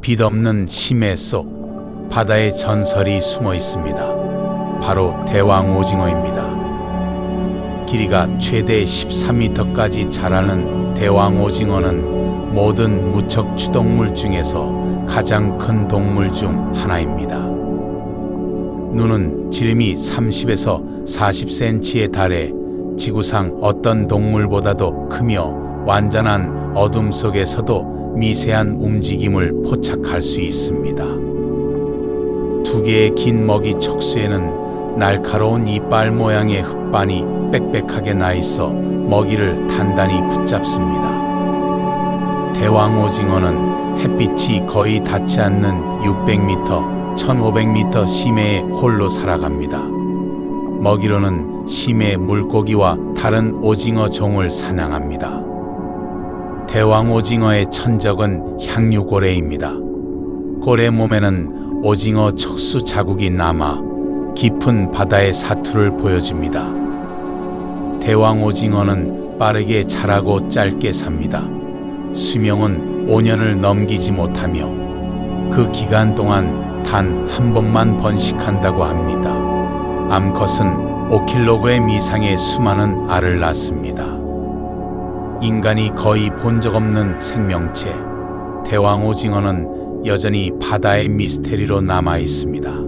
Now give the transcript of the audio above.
빛 없는 심해 속 바다의 전설이 숨어 있습니다. 바로 대왕 오징어입니다. 길이가 최대 13m까지 자라는 대왕 오징어는 모든 무척 추동물 중에서 가장 큰 동물 중 하나입니다. 눈은 지름이 30에서 40cm에 달해 지구상 어떤 동물보다도 크며 완전한 어둠 속에서도 미세한 움직임을 포착할 수 있습니다. 두 개의 긴 먹이 척수에는 날카로운 이빨 모양의 흙반이 빽빽하게 나 있어 먹이를 단단히 붙잡습니다. 대왕 오징어는 햇빛이 거의 닿지 않는 600m, 1500m 심해에 홀로 살아갑니다. 먹이로는 심해 물고기와 다른 오징어 종을 사냥합니다. 대왕 오징어의 천적은 향유고래입니다. 고래 몸에는 오징어 척수 자국이 남아 깊은 바다의 사투를 보여줍니다. 대왕 오징어는 빠르게 자라고 짧게 삽니다. 수명은 5년을 넘기지 못하며 그 기간 동안 단 한 번만 번식한다고 합니다. 암컷은 5kg 이상의 수많은 알을 낳습니다. 인간이 거의 본 적 없는 생명체, 대왕 오징어는 여전히 바다의 미스테리로 남아 있습니다.